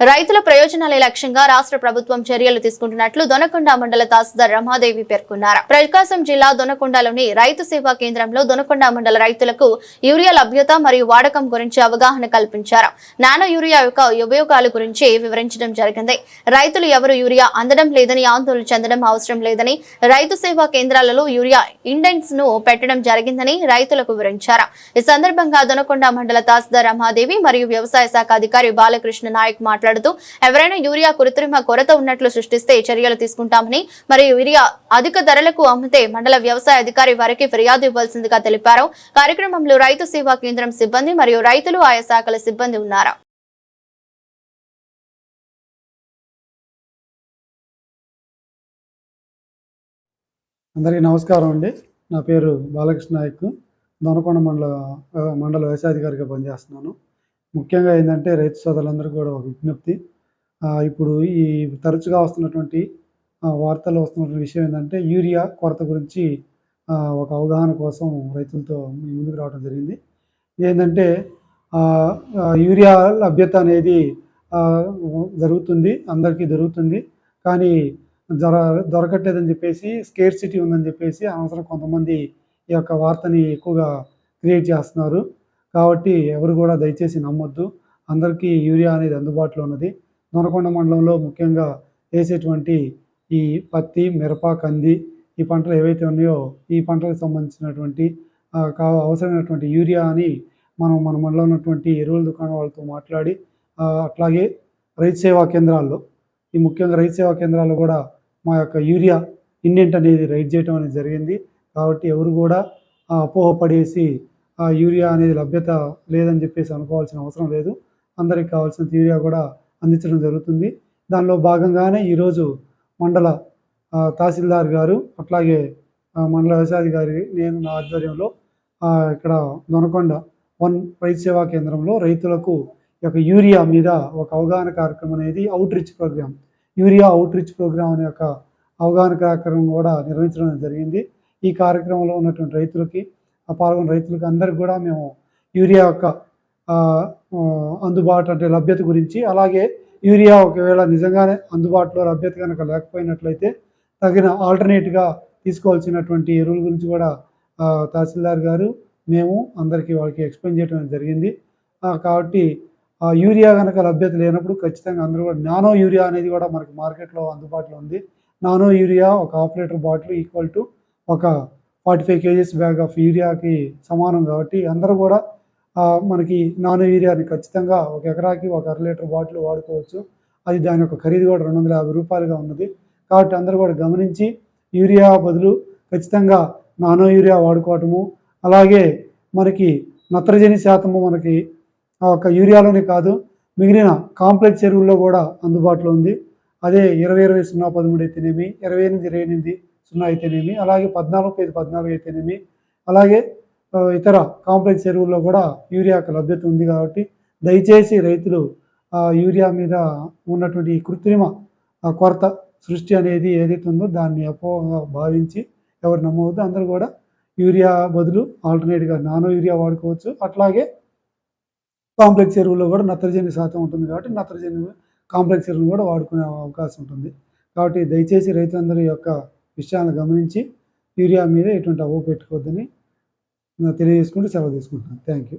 రైతుల ప్రయోజనాలే లక్ష్యంగా రాష్ట్ర ప్రభుత్వం చర్యలు తీసుకుంటున్నట్లు దొనకొండ మండల తహసీల్దార్ రమాదేవి పేర్కొన్నారు. ప్రకాశం జిల్లా దొనకొండలోని రైతు సేవా కేంద్రంలో దొనకొండ మండల రైతులకు యూరియా లభ్యత మరియు వాడకం గురించి అవగాహన కల్పించారు. నానో యూరియా యొక్క ఉపయోగాల గురించి వివరించడం జరిగింది. రైతులు ఎవరు యూరియా అందడం లేదని ఆందోళన చెందడం అవసరం లేదని రైతు సేవా కేంద్రాలలో యూరియా ఇండెన్స్ను పెట్టడం జరిగిందని రైతులకు వివరించారు. ఈ సందర్భంగా దొనకొండ మండల తహసీల్దార్ రమాదేవి మరియు వ్యవసాయ శాఖ అధికారి బాలకృష్ణ నాయక్ మాట్లాడుతూ ఎవరైనా యూరియా కృత్రిమ కొరత ఉన్నట్లు సృష్టిస్తే చర్యలు తీసుకుంటామని మరియు యూరియా అధిక ధరలకు అమ్మితే మండల వ్యవసాయ అధికారి వారికి ఫిర్యాదు ఇవ్వాల్సిందిగా తెలిపారు. కార్యక్రమంలో రైతు సేవా కేంద్రం సిబ్బంది మరియు రైతులు ఆయా శాఖల సిబ్బంది ఉన్నారు. అందరికీ నమస్కారం అండి. నా పేరు బాలకృష్ణ నాయక్. దొనకొండ మండల ఆ, మండల వ్యవసాయాధికారిగా పనిచేస్తున్నాను. ముఖ్యంగా ఏంటంటే రైతు సోదరులందరికీ కూడా ఒక విజ్ఞప్తి. ఇప్పుడు ఈ తరచుగా వస్తున్నటువంటి వార్తలు వార్తల్లో వస్తున్నటువంటి విషయం ఏంటంటే యూరియా కొరత గురించి ఒక అవగాహన కోసం రైతులతో ముందుకు రావడం జరిగింది. ఏంటంటే యూరియా లభ్యత అనేది జరుగుతుంది అందరికీ దొరుకుతుంది కానీ దొర దొరకట్లేదని చెప్పేసి స్కేర్ సిటీ ఉందని చెప్పేసి అనవసరం కొంతమంది ఈ యొక్క వార్తని ఎక్కువగా క్రియేట్ చేస్తున్నారు. కాబట్టి ఎవరు కూడా దయచేసి నమ్మొద్దు. అందరికీ యూరియా అనేది అందుబాటులో ఉన్నది. దొనకొండ మండలంలో ముఖ్యంగా వేసేటువంటి ఈ పత్తి మిరప కంది ఈ పంటలు ఏవైతే ఉన్నాయో ఈ పంటలకు సంబంధించినటువంటి అవసరమైనటువంటి యూరియా అని మనం మన మనలో ఉన్నటువంటి ఎరువుల దుకాణం వాళ్ళతో మాట్లాడి అట్లాగే రైతు సేవా కేంద్రాల్లో ఈ ముఖ్యంగా రైతు సేవా కేంద్రాల్లో కూడా మా యొక్క యూరియా ఇండెంట్ అనేది రైడ్ చేయడం అనేది జరిగింది. కాబట్టి ఎవరు కూడా అపోహ అపోహపడేసి యూరియా అనేది లభ్యత లేదని చెప్పేసి అనుకోవాల్సిన అవసరం లేదు. అందరికి కావాల్సిన యూరియా కూడా అందించడం జరుగుతుంది. దానిలో భాగంగానే ఈరోజు మండల తహసీల్దార్ గారు అట్లాగే మండల వ్యవసాయాధికారి నేను నా ఆధ్వర్యంలో ఇక్కడ దొనకొండ వన్ రైతు సేవా కేంద్రంలో రైతులకు ఈ యొక్క యూరియా మీద ఒక అవగాహన కార్యక్రమం అనేది outreach program urea outreach program అనే ఒక అవగాహన కార్యక్రమం కూడా నిర్వహించడం జరిగింది. ఈ కార్యక్రమంలో ఉన్నటువంటి రైతులకి పాల్గొన్న రైతులకు అందరికి కూడా మేము యూరియా యొక్క అందుబాటు అంటే లభ్యత గురించి అలాగే యూరియా ఒకవేళ నిజంగానే అందుబాటులో లభ్యత కనుక లేకపోయినట్లయితే తగిన ఆల్టర్నేట్గా తీసుకోవాల్సినటువంటి ఎరువుల గురించి కూడా తహసీల్దార్ గారు మేము అందరికీ వాళ్ళకి ఎక్స్ప్లెయిన్ చేయడం జరిగింది. కాబట్టి ఆ యూరియా కనుక లభ్యత లేనప్పుడు ఖచ్చితంగా అందరూ కూడా నానో యూరియా అనేది కూడా మనకి మార్కెట్లో అందుబాటులో ఉంది. నానో యూరియా ఒక ఆపరేటర్ బాటిల్ ఈక్వల్ టు ఒక forty five kgs bag of యూరియాకి సమానం కాబట్టి అందరూ కూడా మనకి నానో యూరియాని ఖచ్చితంగా ఒక ఎకరాకి ఒక అర లీటర్ బాటిల్ వాడుకోవచ్చు. అది దాని యొక్క ఖరీదు కూడా రెండు వందల యాభై రూపాయలుగా ఉన్నది. కాబట్టి అందరూ కూడా గమనించి యూరియా బదులు ఖచ్చితంగా నానో యూరియా వాడుకోవటము అలాగే మనకి నత్రజని శాతము మనకి ఆ యొక్క యూరియాలోనే కాదు మిగిలిన కాంప్లెక్స్ ఎరువుల్లో కూడా అందుబాటులో ఉంది. అదే ఇరవై ఇరవై సున్నా పదమూడు అయితేనేమి ఇరవై ఎనిమిది ఇరవై ఎనిమిది సున్నా అయితేనేమి అలాగే పద్నాలుగు ఐదు పద్నాలుగు అయితేనేమి అలాగే ఇతర కాంప్లెక్స్ ఎరువుల్లో కూడా యూరియాకు లభ్యత ఉంది కాబట్టి దయచేసి రైతులు ఆ యూరియా మీద ఉన్నటువంటి కృత్రిమ కొరత సృష్టి అనేది ఏదైతే ఉందో దాన్ని అపోహగా భావించి ఎవరు నమ్మవద్దు. అందరూ కూడా యూరియా బదులు ఆల్టర్నేట్గా నానో యూరియా వాడుకోవచ్చు. అట్లాగే కాంప్లెక్స్ ఎరువుల్లో కూడా నత్రజని శాతం ఉంటుంది కాబట్టి నత్రజని కాంప్లెక్స్ ఎరువులు కూడా వాడుకునే అవకాశం ఉంటుంది. కాబట్టి దయచేసి రైతులందరి యొక్క విషయాలను గమనించి యూరియా మీద ఎటువంటి అవ్వ పెట్టుకోవద్దని తెలియజేసుకుంటూ సెలవు తీసుకుంటున్నాను. Thank you.